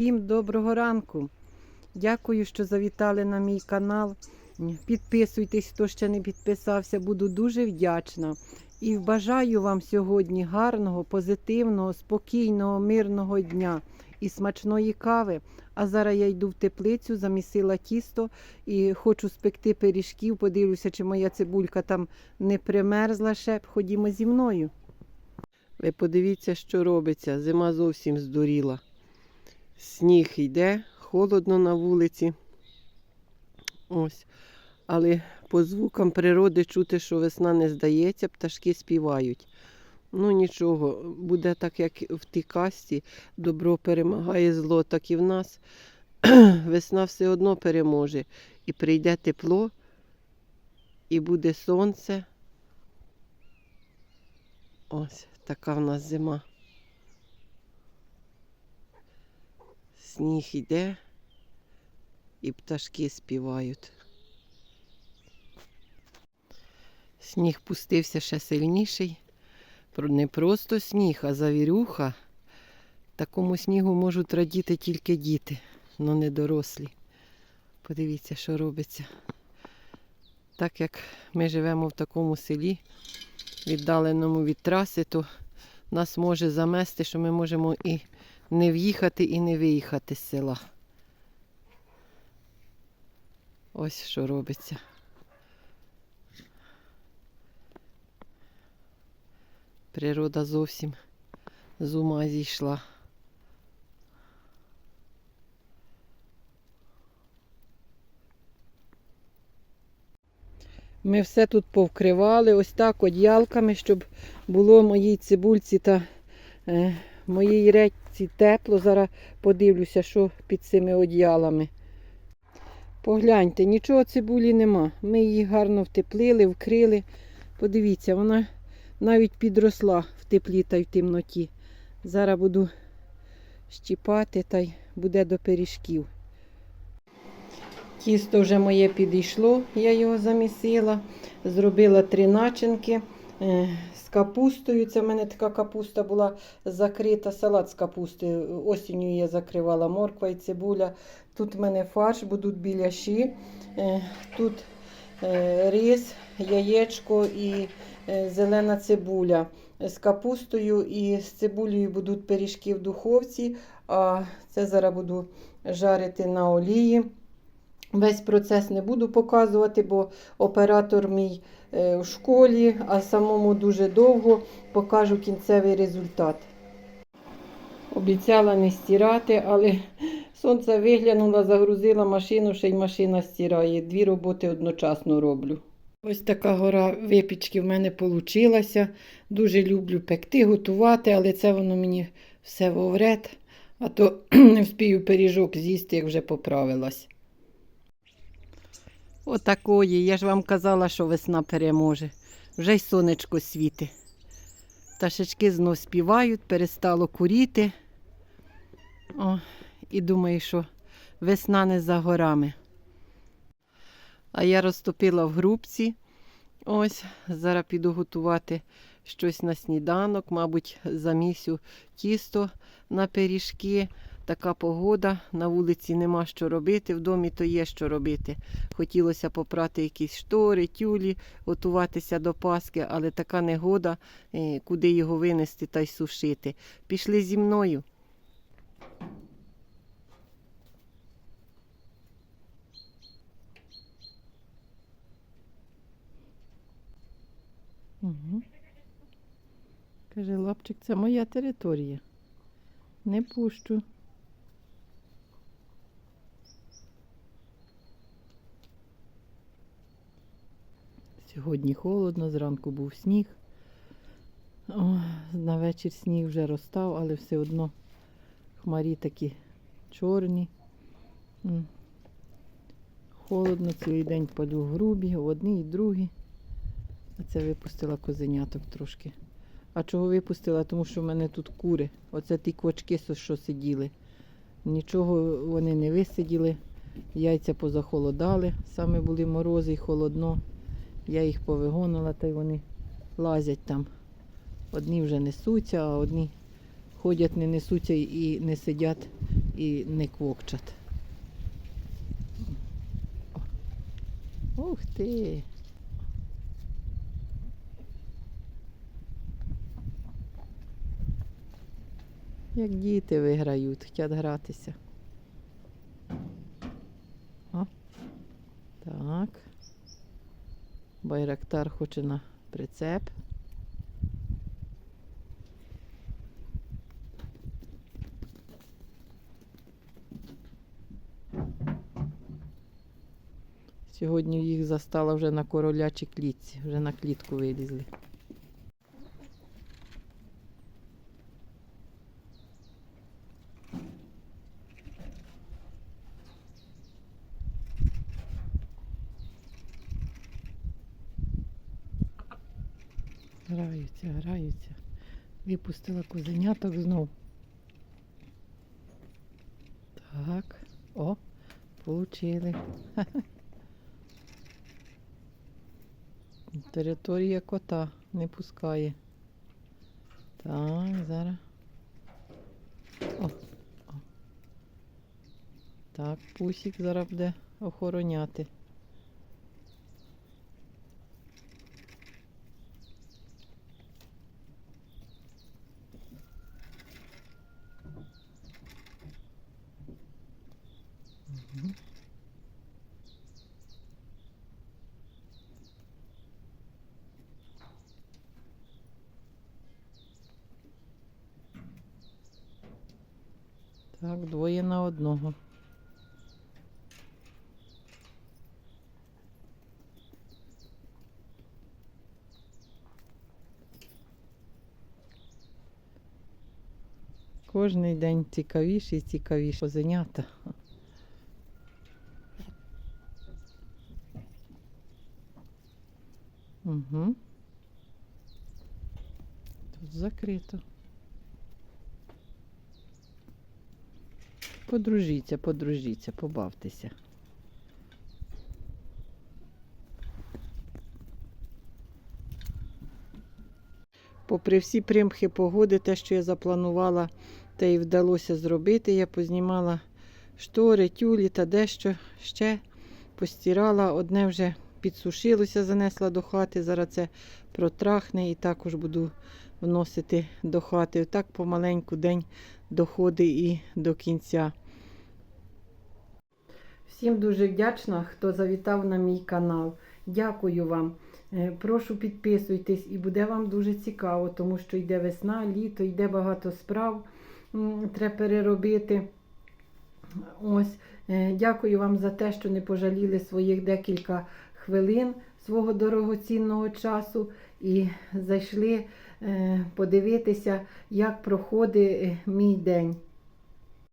Всім доброго ранку. Дякую, що завітали на мій канал. Підписуйтесь, хто ще не підписався, буду дуже вдячна. І бажаю вам сьогодні гарного, позитивного, спокійного, мирного дня і смачної кави. А зараз я йду в теплицю, замісила тісто і хочу спекти пиріжків. Подивлюся, чи моя цибулька там не примерзла ще. Ходімо зі мною. Ви подивіться, що робиться. Зима зовсім здуріла. Сніг йде, холодно на вулиці. Ось. Але по звукам природи чути, що весна не здається, пташки співають. Ну нічого, буде так, як в тій касті, добро перемагає зло, так і в нас. Весна все одно переможе. І прийде тепло, і буде сонце. Ось така в нас зима. Сніг іде і пташки співають. Сніг пустився ще сильніший. Не просто сніг, а завірюха. Такому снігу можуть радіти тільки діти, але не дорослі. Подивіться, що робиться. Так як ми живемо в такому селі, віддаленому від траси, то нас може замести, що ми можемо і не в'їхати, і не виїхати з села. Ось що робиться. Природа зовсім з ума зійшла. Ми все тут повкривали ось так одіялками, щоб було моїй цибульці та е, моїй редьці тепло. Зараз подивлюся, що під цими одіялами. Погляньте, нічого цибулі нема. Ми її гарно втеплили, вкрили. Подивіться, вона навіть підросла в теплі та й в темноті. Зараз буду щіпати та й буде до пиріжків. Тісто вже моє підійшло, я його замісила. Зробила три начинки е, капустою. Це в мене така капуста була закрита, салат з капусти. Осінню я закривала морква і цибуля. Тут в мене фарш, будуть біляші. Е, Тут е, рис, яєчко і е, зелена цибуля. З капустою і з цибулею будуть пиріжки в духовці, а це зараз буду жарити на олії. Весь процес не буду показувати, бо оператор мій е, в школі, а самому дуже довго покажу кінцевий результат. Обіцяла не стирати, але сонце виглянуло, загрузила машину, ще й машина стирає. Дві роботи одночасно роблю. Ось така гора випічки в мене вийшла. Дуже люблю пекти, готувати, але це воно мені все воврет, а то не вспію пиріжок з'їсти, як вже поправилась. Отакої. Я ж вам казала, що весна переможе. Вже й сонечко світи. Пташечки знов співають, перестало куріти. О, і думаю, що весна не за горами. А я розтопила в грубці. Ось, зараз піду готувати щось на сніданок, мабуть, замісю тісто на пиріжки. Така погода, на вулиці нема що робити, в домі то є що робити. Хотілося попрати якісь штори, тюлі, готуватися до Паски, але така негода, е, куди його винести та й сушити. Пішли зі мною. Угу. Каже, лапчик, це моя територія. Не пущу. Сьогодні холодно, зранку був сніг. О, на вечір сніг вже розстав, але все одно хмарі такі чорні. Холодно, цілий день палю грубі, одні і другі. А це випустила козеняток трошки. А чого випустила? Тому що в мене тут кури. Оце ті квачки, що сиділи. Нічого вони не висиділи. Яйця позахолодали. Саме були морози і холодно. Я їх повигонила, та й вони лазять там. Одні вже несуться, а одні ходять, не несуться і не сидять і не квокчать. Ух ти! Як діти виграють, хочуть гратися. О, так. Байрактар хоче на прицеп. Сьогодні їх застала вже на королячій клітці, вже на клітку вилізли. Граються, граються. Випустила козеняток знов. Так. О, получили. Територія кота не пускає. Так, зараз. О, о. Так, пусік зараз буде охороняти. Так, двоє на одного. Кожний день цікавіші і цікавіші козенята. Угу. Тут закрито. Подружіться, подружіться, побавтеся. Попри всі примхи погоди, те, що я запланувала, те й вдалося зробити. Я познімала штори, тюлі та дещо ще постирала. Одне вже підсушилося, занесла до хати. Зараз це протрахне і також буду вносити до хати. Отак помаленьку день доходить і до кінця. Всім дуже вдячна, хто завітав на мій канал. Дякую вам. Е, Прошу підписуйтесь і буде вам дуже цікаво, тому що йде весна, літо, йде багато справ, треба переробити. Ось, е, дякую вам за те, що не пожаліли своїх декілька хвилин свого дорогоцінного часу і зайшли подивитися, як проходить е, мій день.